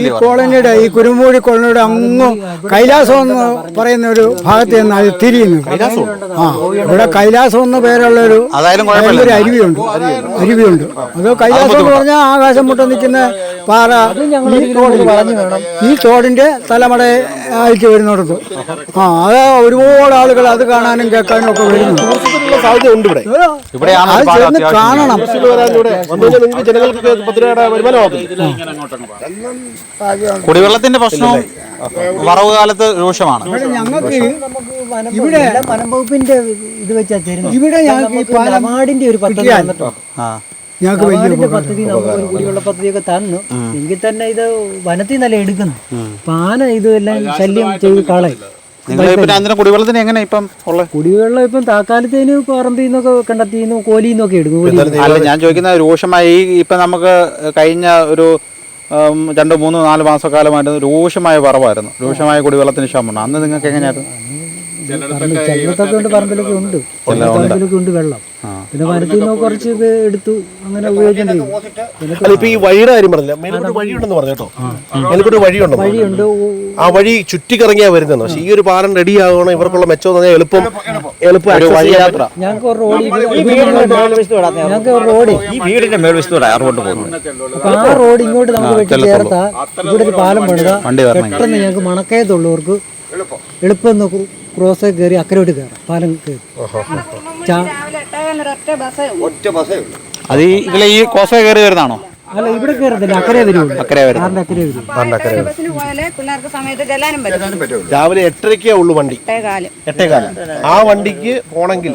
ഈ കോളനിയുടെ ഈ കുരുമൂടി കോളനിയുടെ അങ്ങ് കൈലാസം എന്ന് പറയുന്ന ഒരു ഭാഗത്ത് നിന്ന് അത് തിരിയുന്നു. ആ ഇവിടെ കൈലാസം എന്ന പേരുള്ള ഒരു അരുവിയുണ്ട്. അരുവിയുണ്ട്. അത് കൈലാസം എന്ന് പറഞ്ഞാൽ ആകാശം മുട്ട നിൽക്കുന്ന പാറ. ഈ തോടിന്റെ തലമട ആയിട്ട് വരുന്നിടത്ത്. ആ അത് ഒരുപാട് ആളുകൾ അത് കാണാനും കേൾക്കാനും ഒക്കെ വരുന്നു അത് ഇവിടെ കാണണം. കുടിവെള്ളത്തിന്റെ പ്രശ്നവും വറവ് കാലത്ത് രൂക്ഷമാണ്. ഞങ്ങൾക്ക് ഇവിടെ വനംവകുപ്പിന്റെ ഇത് വെച്ചാ തരുന്നത് ഇവിടെ ഞങ്ങൾക്ക് ഒരു പദ്ധതി ഞങ്ങൾക്ക് വലിയ പദ്ധതി നമുക്ക് ഒരു കുടിവെള്ള പദ്ധതിയൊക്കെ തന്നു. എങ്കിൽ തന്നെ ഇത് വനത്തിൽ നിന്നല്ല എടുക്കുന്നു പാന ഇതെല്ലാം ശല്യം ചെയ്ത് കളയും. നിങ്ങൾ കുടിവെള്ളത്തിന് എങ്ങനെ ഇപ്പം ഉള്ളത്? കുടിവെള്ളം ഇപ്പം താക്കാലത്തേന് പറമ്പിൽ നിന്നൊക്കെ കണ്ടെത്തി കോലിയിൽ നിന്നൊക്കെ എടുക്കും അല്ല ഞാൻ ചോദിക്കുന്ന രൂക്ഷമായി ഇപ്പം നമുക്ക് കഴിഞ്ഞ ഒരു രണ്ട് മൂന്ന് നാല് മാസക്കാലമായിട്ട് രൂക്ഷമായ വറവായിരുന്നു രൂക്ഷമായ കുടിവെള്ളത്തിന് ക്ഷാമമാണ് അന്ന് നിങ്ങൾക്ക് എങ്ങനെയായിരുന്നു? പറമ്പ് ചിലത്തൊക്കെ ഉണ്ട് പറമ്പിലൊക്കെ ഉണ്ട്. പറമ്പിലൊക്കെ ഉണ്ട്. വെള്ളം. പിന്നെ വനത്തിൽ നിന്ന് കുറച്ച് ഇത് എടുത്തു അങ്ങനെ ഇപ്പൊ ഈ വഴിയുടെ കാര്യം പറഞ്ഞില്ല? മേലോട്ട് വഴിയുണ്ടെന്ന് പറഞ്ഞു കേട്ടോ. വഴിയുണ്ട്. ആ വഴി ചുറ്റിക്കറങ്ങിയാ വരുന്നത് പക്ഷെ ഈ ഒരു പാലം റെഡി ആകണം ഇവർക്കുള്ള മെച്ചം പറഞ്ഞാൽ എളുപ്പം എളുപ്പം. ഞങ്ങൾക്ക് ഒരു റോഡ് ഇവിടെ- ഈ വീടിന്റെ മേൽവശത്തോടെ ഞങ്ങൾക്ക് ഒരു റോഡ് ഈ വീടിന്റെ മേൽവശത്തോടെ റോഡ് പോകുന്നത് അപ്പൊ ആ റോഡ് ഇങ്ങോട്ട് നമുക്ക് വെട്ടി ചേർത്താ ഇവിടെ ഒരു പാലം പണിതാ. പെട്ടെന്ന് ഞങ്ങൾക്ക് മണക്കയത്തുള്ളവർക്ക് എളുപ്പം. ക്രൂ- ക്രോസ് കയറി അക്കരോട്ട് കയറാം പാലം കയറി അത് ഈ ഇതിലെ ഈ കോസ കയറി വരുന്നതാണോ? അല്ല ഇവിടെ കയറത്തില്ല അക്കരെ വരുള്ളൂ അക്കരെ വരും. അക്കരെ വരും. രാവിലെ എട്ടരക്കേ ഉള്ളു വണ്ടി. എട്ടേകാൽ. ആ വണ്ടിക്ക് പോണെങ്കിൽ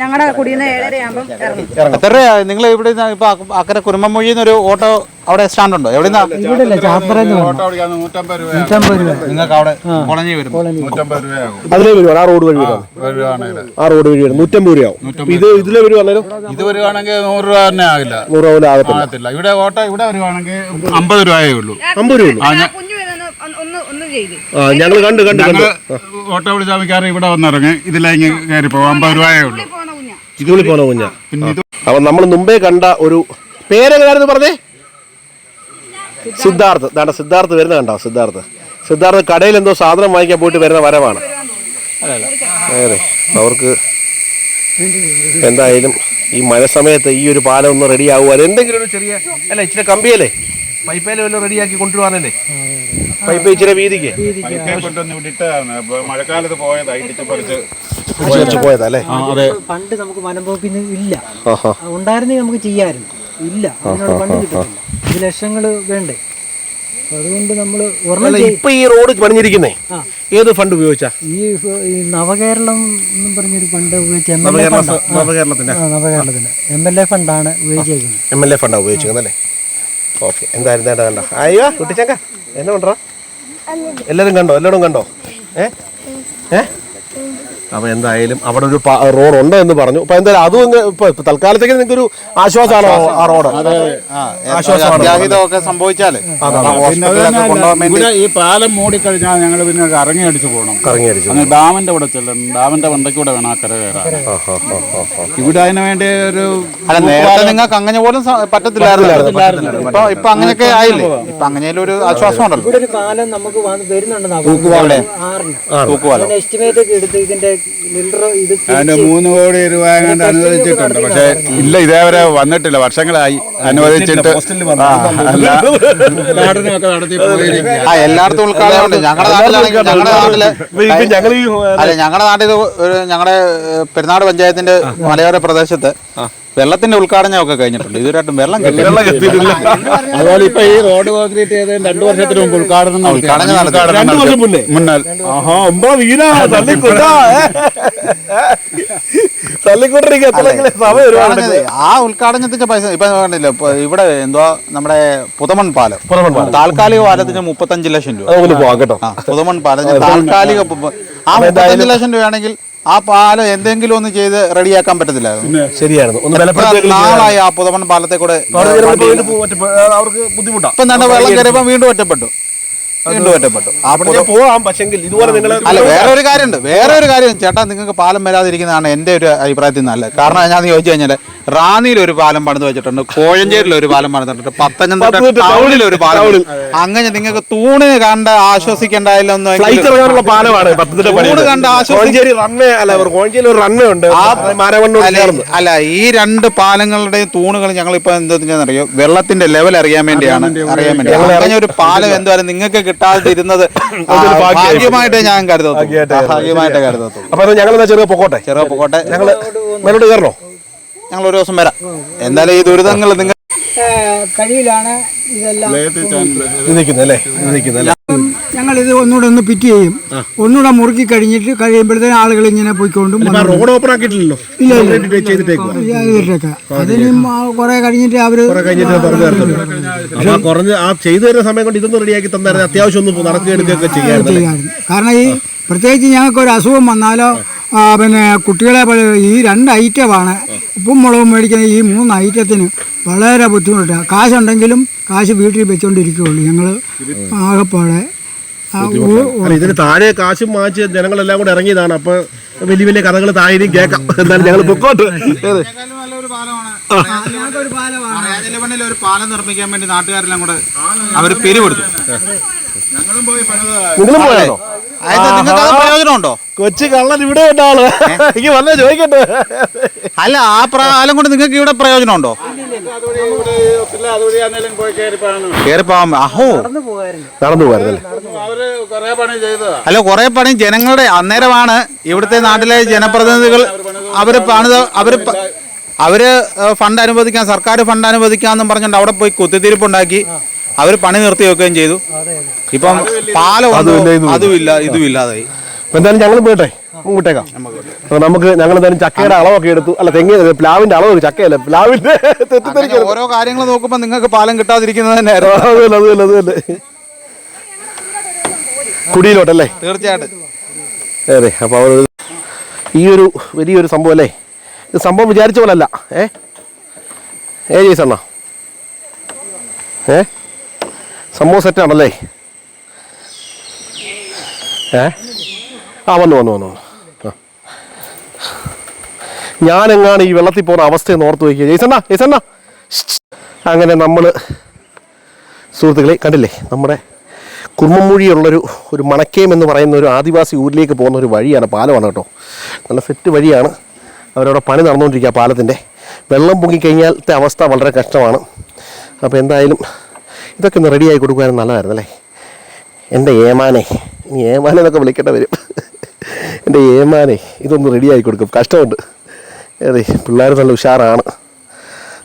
ഞങ്ങളുടെ കുടിയുന്ന ഏഴര എത്ര നിങ്ങൾ ഇവിടെ നിന്ന് ഇപ്പൊ അക്ക- അക്കരെ നിന്ന് ഒരു ഓട്ടോ അവിടെ സ്റ്റാൻഡ് ഉണ്ടോ രൂപ. നിങ്ങൾക്ക് അവിടെ വരും അതിലേ വരുവാണ് ആ റോഡ് വഴി ആ റോഡ് വഴി വരും നൂറ്റമ്പത് രൂപയാവും. ഇത് ഇതിലെ വരുവാണേലും? ഇത് വരുവാണെങ്കിൽ നൂറ് രൂപ തന്നെ ആകില്ല. നൂറ് രൂപ ആകത്തില്ല. ഇവിടെ ഓട്ടോ ഇവിടെ വരുവാണെങ്കിൽ അമ്പത് രൂപയേ ഉള്ളൂ. അമ്പത് രൂപ ഉള്ളൂ. കുഞ്ഞു ഒന്ന് ഒന്ന് ചെയ്ത്. ആ ഞങ്ങൾ കണ്ട് കണ്ട് കണ്ട്. ഓട്ടോ വിളിച്ചാൽ ഇവിടെ വന്നിറങ്ങി ഇതിലേക്ക് കയറി പോകും അമ്പത് രൂപയേ ഉള്ളൂ. ഇതുവിളി പോണ കുഞ്ഞ. അപ്പൊ നമ്മൾ മുമ്പേ കണ്ട ഒരു പേരെങ്ങനെയായിരുന്നു പറഞ്ഞേ? സിദ്ധാർത്ഥ്. ദാണ്ട സിദ്ധാർത്ഥ് വരുന്ന കണ്ടോ? സിദ്ധാർത്ഥ്. സിദ്ധാർത്ഥ് കടയിൽ എന്തോ സാധനം വാങ്ങിക്കാൻ പോയിട്ട് വരുന്ന വരവാണ്. അതെ അവർക്ക് എന്തായാലും ഈ മഴ സമയത്ത് ഈ ഒരു പാലം ഒന്ന് റെഡി ആവുക എന്തെങ്കിലും ഒരു ചെറിയ അല്ല ഇച്ചിരി കമ്പിയല്ലേ? പൈപ്പേലും വല്ലതും റെഡിയാക്കി കൊണ്ടുപോകാനല്ലേ പൈപ്പ് ഇച്ചിരി വീതിക്ക്. മഴക്കാലത്ത് പോയതാ ഇടിച്ച് പറിച്ച് വെച്ച് പോയതാ അല്ലേ? അതെ. പണ്ട് നമുക്ക് വനംപോക്കിന് ഇല്ല. ഉണ്ടായിരുന്നെങ്കിൽ നമുക്ക് ചെയ്യാമായിരുന്നു. ഇല്ല. അതിനോട് ഫണ്ട് കിട്ടത്തില്ല. ഇത് ലക്ഷങ്ങൾ വേണ്ടേ. അതുകൊണ്ട് നമ്മൾ ഒരെണ്ണം ചെയ്- ഇപ്പൊ ഈ റോഡ് പണിഞ്ഞിരിക്കുന്നേ. ആ. ഏത് ഫണ്ട് ഉപയോഗിച്ചാ? ഈ ഫ- ഈ നവകേരളം എന്നും പറഞ്ഞൊരു ഫണ്ട് ഉപയോഗിച്ച് എം എൽ എ നവകേരള ഫണ്ടാ. സ- നവകേരളത്തിന്റെ? ആ, നവകേരളത്തിന് എം എൽ എ ഫണ്ടാണ് ഉപയോഗിച്ചേക്കുന്നത്. എം എൽ എ ഫണ്ടാ ഉപയോഗിച്ചിരിക്കുന്നല്ലേ ഓക്കെ എന്തായാലും വേണ്ട വേണ്ട അയ്യോ കുട്ടിച്ചങ്ക എന്നാ കൊണ്ടാ എല്ലാരും കണ്ടോ? എല്ലാവരും കണ്ടോ? ഏ? ഏ? അപ്പൊ എന്തായാലും അവിടെ ഒരു റോഡ് ഉണ്ട് എന്ന് പറഞ്ഞു. അപ്പൊ എന്തായാലും അതും ഇങ്ങ് ഇപ്പൊ ഇപ്പൊ തൽക്കാലത്തേക്ക് നിങ്ങൾക്ക് ഒരു ആശ്വാസമാണോ ആ റോഡ്? ആശ്വാസമാണ് കൊണ്ടുപോകാൻ വേണ്ടി. ഈ പാലം മൂടിക്കഴിഞ്ഞാൽ ഞങ്ങൾ പിന്നെ ഇറങ്ങി അടിച്ചു പോകണം. കറങ്ങി അടിച്ചു അങ്ങ് ഡാമിന്റെ കൂടെ ചെല്ലണം. ഡാമിന്റെ വണ്ടക്കൂടെ വേണം ആ കര കയറാൻ ഇവിടെ അതിന് വേണ്ടി ഒരു അല്ല നേരത്തെ നിങ്ങൾക്ക് അങ്ങനെ പോലും പറ്റത്തില്ലായിരുന്നു. ഇപ്പൊ ഇപ്പൊ അങ്ങനെയൊക്കെ ആയില്ലേ? ഇപ്പൊ അങ്ങനെ ഒരു ആശ്വാസം ഉണ്ടല്ലോ ഇവിടെ ഒരു പാലം നമുക്ക് വരുന്നുണ്ടെന്നാണ് തൂക്കുപാലം. എസ്റ്റിമേറ്റ് ഒക്കെ എടുത്ത് ഇതിന്റെ മൂന്ന് കോടി രൂപ അനുവദിച്ചിട്ടുണ്ട്. പക്ഷെ ഇല്ല ഇതേവരെ വന്നിട്ടില്ല. വർഷങ്ങളായി അനുവദിച്ചിട്ട് ആ, ഉദ്ഘാടനമൊക്കെ എല്ലായിടത്തും ഉൾക്കാടനം ഞങ്ങളുടെ നാട്ടിലാണെങ്കിൽ ഞങ്ങളുടെ നാട്ടിൽ അല്ല ഞങ്ങളുടെ നാട്ടിൽ ഒരു ഞങ്ങളുടെ പെരുന്നാട് പഞ്ചായത്തിന്റെ മലയോര പ്രദേശത്ത് വെള്ളത്തിന്റെ ഉദ്ഘാടനം ഒക്കെ കഴിഞ്ഞിട്ടുണ്ട്. ഇതുവരെയായിട്ടും വെള്ളം കിട്ടിയിട്ടില്ല. അതുപോലെ ഇപ്പൊ ഈ റോഡ് കോൺക്രീറ്റ് ചെയ്ത് രണ്ടു വർഷത്തിന് മുമ്പ് ഉദ്ഘാടനം. ഉദ്ഘാടനം. മുന്നേ? ആ ഉദ്ഘാടനത്തിന്റെ പൈസ ഇപ്പൊ കണ്ടില്ല ഇവിടെ എന്തോ നമ്മുടെ പുതമൺ പാലം. താൽക്കാലിക പാലത്തിന് മുപ്പത്തഞ്ച് ലക്ഷം രൂപ. പുതമൺ പാലം. താൽക്കാലിക ആ മുപ്പത്തഞ്ച് ലക്ഷം രൂപയാണെങ്കിൽ ആ പാലം എന്തെങ്കിലും ഒന്ന് ചെയ്ത് റെഡിയാക്കാൻ പറ്റത്തില്ലായിരുന്നു ശരിയായിരുന്നു. നാളായി ആ പുതമൺ പാലത്തെ കൂടെ അവർക്ക് ബുദ്ധിമുട്ടാണ് ഇപ്പൊ വെള്ളം കയറിയപ്പോ വീണ്ടും ഒറ്റപ്പെട്ടു. വീണ്ടും ഒറ്റപ്പെട്ടു. പോവാം പക്ഷെങ്കിൽ ഇതുപോലെ നിങ്ങൾ അല്ല വേറെ ഒരു കാര്യമുണ്ട്. വേറെ ഒരു കാര്യം ചേട്ടാ നിങ്ങൾക്ക് പാലം വരാതിരിക്കുന്നതാണ് എന്റെ ഒരു അഭിപ്രായത്തിൽ നല്ലത്. കാരണം ഞാൻ ചോദിച്ചു കഴിഞ്ഞാൽ റാന്നിയിൽ ഒരു പാലം പണിത് വെച്ചിട്ടുണ്ട് കോഴഞ്ചേരിൽ ഒരു പാലം പണിതിട്ടുണ്ട് പത്തനംതിട്ട ടൗണിൽ ഒരു പാലം. അങ്ങനെ നിങ്ങൾക്ക് തൂണിന് കണ്ട് ആശ്വസിക്കണ്ടായില്ലെന്നോ പാലമാണ് കണ്ട് കോഴഞ്ചേരി റൺവേ അല്ല കോഴഞ്ചേരി ഒരു റൺവേ ഉണ്ട്. അല്ല, അല്ല ഈ രണ്ട് പാലങ്ങളുടെയും തൂണുകൾ ഞങ്ങൾ ഇപ്പൊ എന്താണെന്നറിയോ വെള്ളത്തിന്റെ ലെവൽ അറിയാൻ വേണ്ടിയാണ് അറിയാൻ വേണ്ടി അങ്ങനെ ഒരു പാലം എന്തായാലും നിങ്ങൾക്ക് കിട്ടാതിരുന്നത് ഭാഗ്യമായിട്ട് ഞാൻ കരുതത്തു ഭാഗ്യമായിട്ടേ കരുതത്തു അപ്പൊ ഞങ്ങൾ ചെറിയ പൊക്കോട്ടെ. ചെറിയ പൊക്കോട്ടെ. ഞങ്ങൾ മേലോട്ട് കയറണോ? ഞങ്ങൾ ഒരു ദിവസം വരാം. എന്തായാലും ഈ ദുരിതങ്ങൾ നിങ്ങൾ ഇതെല്ലാം അല്ലേ? ഞങ്ങൾ ഇത് ഒന്നുകൂടെ ഒന്ന് പിറ്റ് ചെയ്യും. ഒന്നുകൂടെ മുറുക്കി കഴിഞ്ഞിട്ട് കഴിയുമ്പോഴത്തേനും ആളുകൾ ഇങ്ങനെ പോയിക്കൊണ്ടും റോഡ് ഓപ്പൺ ആക്കിയിട്ടില്ലല്ലോ? ഇല്ല, അതിനും കുറെ കഴിഞ്ഞിട്ട് അവർ കഴിഞ്ഞിട്ട് തുറന്നു തരത്തുള്ളൂ അപ്പൊ ആ കുറഞ്ഞ ആ ചെയ്തു തരുന്ന സമയം കൊണ്ട് ഇതൊന്നും റെഡിയാക്കി തന്നായിരുന്നു. അത്യാവശ്യം ഒന്ന് കാരണം ഈ പ്രത്യേകിച്ച് ഞങ്ങൾക്ക് ഒരു അസുഖം വന്നാലോ പിന്നെ കുട്ടികളെ ഈ രണ്ട് ഐറ്റമാണ്. ഉപ്പും മുളകും മേടിക്കുന്ന ഈ മൂന്ന് ഐറ്റത്തിന് വളരെ ബുദ്ധിമുട്ടാണ്. കാശുണ്ടെങ്കിലും കാശ് വീട്ടിൽ വെച്ചുകൊണ്ടിരിക്കുകയുള്ളൂ ഞങ്ങൾ ആകെപ്പാടെ. ഇതിന് താഴെ കാശും മാറ്റി ജനങ്ങളെല്ലാം കൂടെ ഇറങ്ങിയതാണ്. അപ്പൊ വലിയ വലിയ കഥകൾ താഴെയും കേൾക്കാം. എന്നാലും ഞങ്ങൾ പൊക്കോട്ട്? ഒരു പാലം നിർമ്മിക്കാൻ വേണ്ടി നാട്ടുകാരെല്ലാം കൂടെ അവർ പിരിവെടുത്തു നിങ്ങളും പോയാണോ പ്രയോജനമുണ്ടോ? കൊച്ചു കള്ളൻ ഇവിടെ ഉണ്ടാൾ എനിക്ക് വന്നേ ചോദിക്കട്ടെ? അല്ല ആ പാലം കൊണ്ട് നിങ്ങൾക്ക് ഇവിടെ പ്രയോജനമുണ്ടോ? കയറിപ്പോവാൻ അഹോ. നടന്നു പോകാറുണ്ടല്ലേ അവർ കൊറേ പണി ചെയ്തതാ. അല്ല കുറെ പണി ജനങ്ങളുടെ അന്നേരമാണ് ഇവിടുത്തെ നാട്ടിലെ ജനപ്രതിനിധികൾ അവർ പണിത് അവർ അവർ ഫണ്ട് അനുവദിക്കാൻ സർക്കാർ ഫണ്ട് അനുവദിക്കാന്നും പറഞ്ഞിട്ട് അവിടെ പോയി കുത്തിത്തിരിപ്പുണ്ടാക്കി അവർ പണി നിർത്തി വെക്കുകയും ചെയ്തു. ഇപ്പം പാലം അതുമില്ല ഇതും ഇല്ലാതായി അപ്പൊ എന്തായാലും ഞങ്ങൾ പോയിട്ടെ? വിട്ടേക്കാം അപ്പൊ നമുക്ക് ഞങ്ങൾ എന്തായാലും ചക്കയുടെ അളവൊക്കെ എടുത്തു. അല്ല തെങ്ങ് പ്ലാവിന്റെ അളവ് ചക്കയല്ല? പ്ലാവിന്റെ തെറ്റിദ്ധരിക്കരുത്. ഓരോ കാര്യങ്ങൾ നോക്കുമ്പോൾ നിങ്ങൾക്ക് പാലം കിട്ടാതിരിക്കുന്നത് തന്നെ കുടിയിലോട്ടല്ലേ? തീർച്ചയായിട്ടും. അതെ. അപ്പോൾ അവർ ഈ ഒരു വലിയൊരു സംഭവം അല്ലേ ഇത് സംഭവം വിചാരിച്ച പോലെ അല്ല ഏ ഏ ജയ്സണ്ണ ഏ? സംഭവം സെറ്റാണല്ലേ ഏ? ആ വന്നു വന്നു വന്നു ആ. ഞാനെങ്ങാണ് ഈ വെള്ളത്തിൽ പോകുന്ന അവസ്ഥയെന്ന് ഓർത്ത് വയ്ക്കുക ജയ്സണ്ണ ജയ്സണ്ണ അങ്ങനെ നമ്മൾ സുഹൃത്തുക്കളെ കണ്ടില്ലേ? നമ്മുടെ കുർമ്മമൂഴിയുള്ളൊരു ഒരു മണക്കേം എന്ന് പറയുന്ന ഒരു ആദിവാസി ഊരിലേക്ക് പോകുന്ന ഒരു വഴിയാണ് പാലമാണ് കേട്ടോ. നല്ല സെറ്റ് വഴിയാണ്. അവരവിടെ പണി നടന്നുകൊണ്ടിരിക്കുക പാലത്തിന്റെ. വെള്ളം പൊങ്ങിക്കഴിഞ്ഞാലത്തെ അവസ്ഥ വളരെ കഷ്ടമാണ്. അപ്പോൾ എന്തായാലും ഇതൊക്കെ ഒന്ന് റെഡിയായി കൊടുക്കുവാനും നല്ലതായിരുന്നു അല്ലേ? എന്റെ ഏമാനെ ഇനി ഏമാനെ എന്നൊക്കെ വിളിക്കേണ്ട വരും. എന്റെ ഏമാനെ ഇതൊന്ന് റെഡിയായി കൊടുക്കും. കഷ്ടമുണ്ട്. അതെ പിള്ളേർ നല്ല ഉഷാറാണ്.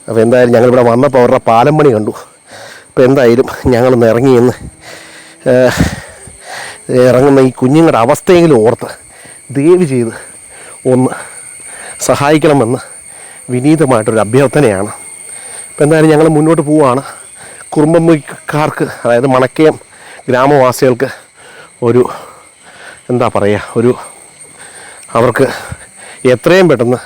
അപ്പോൾ എന്തായാലും ഞങ്ങളിവിടെ വന്നപ്പോൾ അവരുടെ പാലം പണി കണ്ടു. അപ്പോൾ എന്തായാലും ഞങ്ങളൊന്ന് ഇറങ്ങിയെന്ന് ഏഹ്, ഇറങ്ങുന്ന ഈ കുഞ്ഞുങ്ങളുടെ അവസ്ഥയെങ്കിലും ഓർത്ത് ദയവ് ചെയ്ത് ഒന്ന് സഹായിക്കണമെന്ന് വിനീതമായിട്ടൊരു അഭ്യർത്ഥനയാണ്. അപ്പോൾ എന്തായാലും ഞങ്ങൾ മുന്നോട്ട് പോവുകയാണ്. കുറുമ്പക്കാർക്ക് അതായത് മണക്കയം ഗ്രാമവാസികൾക്ക് ഒരു എന്താ പറയുക ഒരു അവർക്ക് എത്രയും പെട്ടെന്ന്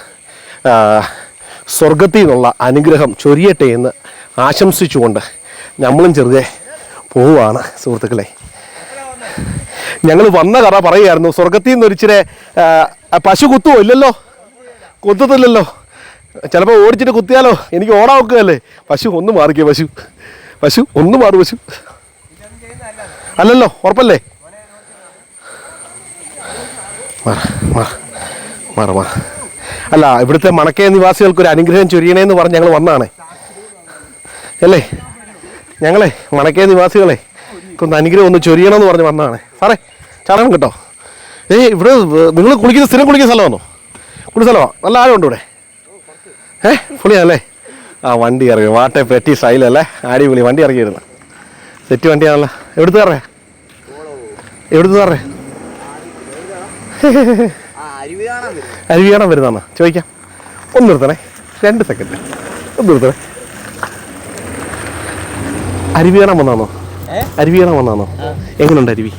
സ്വർഗത്തിൽ നിന്നുള്ള അനുഗ്രഹം ചൊരിയട്ടെ എന്ന് ആശംസിച്ചുകൊണ്ട് നമ്മളും ചെറുതെ പോവുകയാണ് സുഹൃത്തുക്കളെ. ഞങ്ങൾ വന്ന കഥ പറയുമായിരുന്നു സ്വർഗത്തിൽ നിന്ന് ഒരിച്ചിരി പശു കുത്തുമോ ഇല്ലല്ലോ. കുത്തത്തില്ലല്ലോ. ചിലപ്പോൾ ഓടിച്ചിട്ട് കുത്തിയാലോ? എനിക്ക് ഓടാൻ വെക്കുകയല്ലേ പശു ഒന്ന് മാറിക്കേ പശു. പശു ഒന്ന് മാറി പശു. അല്ലല്ലോ ഉറപ്പല്ലേ? മാറ മാറ അല്ല ഇവിടുത്തെ മണക്കേ നിവാസികൾക്ക് ഒരു അനുഗ്രഹം ചൊരിയണേന്ന് പറഞ്ഞ് ഞങ്ങൾ വന്നാണ്. അല്ലേ? ഞങ്ങളെ മണക്കേ നിവാസികളെ ഒന്ന് അനുഗ്രഹം ഒന്ന് ചൊരിയണമെന്ന് പറഞ്ഞ് വന്നതാണ്. സാറേ ചടങ്ങ് കേട്ടോ. ഏയ് ഇവിടെ നിങ്ങൾ കുളിക്കുന്ന സ്ഥിരം കുളിക്കുന്ന സ്ഥലമാണോ? കുളി സ്ഥലമാണ് നല്ല ആഴമുണ്ട് ഇവിടെ. ഏ പുളിയാണല്ലേ? ആ വണ്ടി ഇറങ്ങി. വാട്ടെ പെട്ടി സ്റ്റൈലല്ലേ അടിപൊളി വണ്ടി ഇറങ്ങിയിരുന്നു. സെറ്റ് വണ്ടിയാണല്ലോ. എവിടുത്തെ കയറേ എവിടുത്തെ കയറേ അരുവി കാണാൻ വരുന്നതാണ് ചോദിക്കാം. ഒന്ന് നിർത്തണേ. രണ്ട് സെക്കൻഡ് ഒന്ന് നിർത്തണേ. അരുവി കാണാൻ വന്നാണോ? അരുവി കാണാൻ വന്നാണോ? എങ്ങനെയുണ്ട് അരുവി?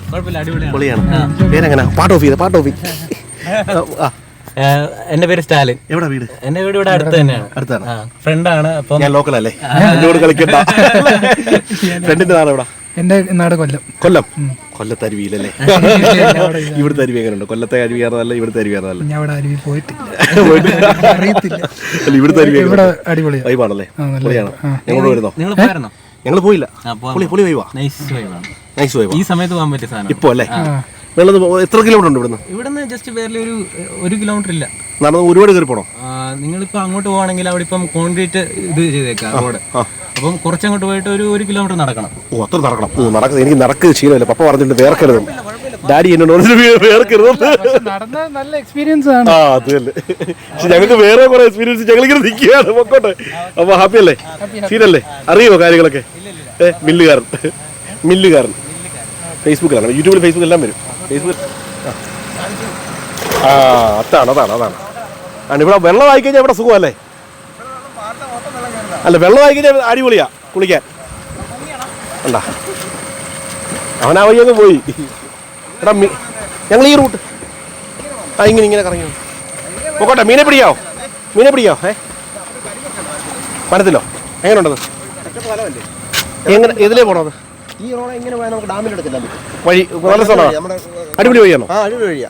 പൊളിയാണ്. പേരെങ്ങനെ? പാട്ട് ഓഫ് ചെയ്ത? പാട്ട് ഓഫ് എന്റെ പേര് സ്റ്റാലിൻ. എവിടെ വീട്? എന്റെ വീട് ഇവിടെ അടുത്ത് തന്നെയാണ്. അടുത്താണ് ഫ്രണ്ടാണ് അപ്പൊ ഞാൻ ലോക്കൽ അല്ലേ എന്നോട് കളിക്കണ്ട. ഫ്രണ്ടിന്റെ നാട് എവിടെ? എന്റെ നാട് കൊല്ലം. കൊല്ലം? കൊല്ലത്തെ അരുവിയിലല്ലേ? ഇവിടുത്തെ അരുവി എങ്ങനെയുണ്ട് കൊല്ലത്തെ അരുവി ആയിരുന്നല്ല ഇവിടുത്തെ അരുവി ആയിരുന്നല്ല ഞാൻ അവിടെ അരുവി പോയിട്ട്? അറിയത്തില്ല. അല്ല ഇവിടുത്തെ അരുവി ഇവിടെ അടിപൊളിയാണ് വൈബാണല്ലേ പൊളിയാണ്. ഞങ്ങളോട് വരുന്നോ നിങ്ങൾ ഞങ്ങൾ പോയില്ല. പുളി. പൊളി വൈവാ നൈസ് വൈവാ ഈ സമയത്ത് പോകാൻ പറ്റിയ സാധനം. ഇപ്പോ അല്ലേ? വെള്ളം എത്ര കിലോമീറ്റർ ഉണ്ട് ഇവിടുന്ന്? ഇവിടുന്ന് ജസ്റ്റ് വേറെ ഒരു ഒരു കിലോമീറ്റർ ഇല്ല. നടന്ന് ഒരുപാട് കയറി പോണോ? നിങ്ങളിപ്പോ അങ്ങോട്ട് പോവാണെങ്കിൽ അവിടെ ഇപ്പം കോൺക്രീറ്റ് ഇത് ചെയ്തേക്കാം റോഡ് അപ്പം കുറച്ചങ്ങോട്ട് പോയിട്ട് ഒരു ഒരു കിലോമീറ്റർ നടക്കണം. ഓ അത്ര നടക്കണം. നടക്കുന്നത് എനിക്ക് നടക്കുക ശീലമല്ല. പപ്പ പറഞ്ഞിട്ടുണ്ട് വേർക്കരുത് ഡാഡി എന്നോട് വേർക്കരുത്. നടന്ന നല്ല എക്സ്പീരിയൻസ് ആണ്. ആ അത് തന്നെ. പക്ഷെ ഞങ്ങൾക്ക് വേറെ കുറെ എക്സ്പീരിയൻസ് ഞങ്ങളിങ്ങനെ നിൽക്കുകയാണ്. പൊക്കോട്ടെ. അപ്പൊ ഹാപ്പി അല്ലേ? സീനല്ലേ അറിയോ കാര്യങ്ങളൊക്കെ? ഏ മില്ലുകാരൻ. മില്ലുകാരൻ. ഫേസ്ബുക്കിലാണ്. യൂട്യൂബിൽ ഫേസ്ബുക്ക് എല്ലാം വരും. ഫേസ്ബുക്ക് ആ. അതാണ് അതാണ് അതാണ്. ആണ് ഇവിടെ വെള്ളം ആയി കഴിഞ്ഞാൽ ഇവിടെ സുഖമല്ലേ? അല്ല വെള്ളം ആയി കഴിഞ്ഞാൽ അടിപൊളിയാ. കുളിക്കാൻ. അല്ല അവനാ ആ വഴിയൊക്കെ പോയി. എടാ മീ ഞങ്ങൾ ഈ റൂട്ട് ആ ഇങ്ങനെ ഇങ്ങനെ കറങ്ങി പോക്കോട്ടെ മീനെ പിടിക്കാവോ? മീനെ പിടിക്കാവോ? ഏ? വനത്തിലോ? എങ്ങനെയുണ്ടത് എങ്ങനെ ഇതിലേ പോണത് ഈ റോഡ് എങ്ങനെ പോയാൽ നമുക്ക് ഡാമിന്റെ അടുത്തില്ല വഴി നല്ല സ്ഥലമാണ് അടിപൊളി വഴിയാണോ? ആ അടിപൊളി വഴിയാ.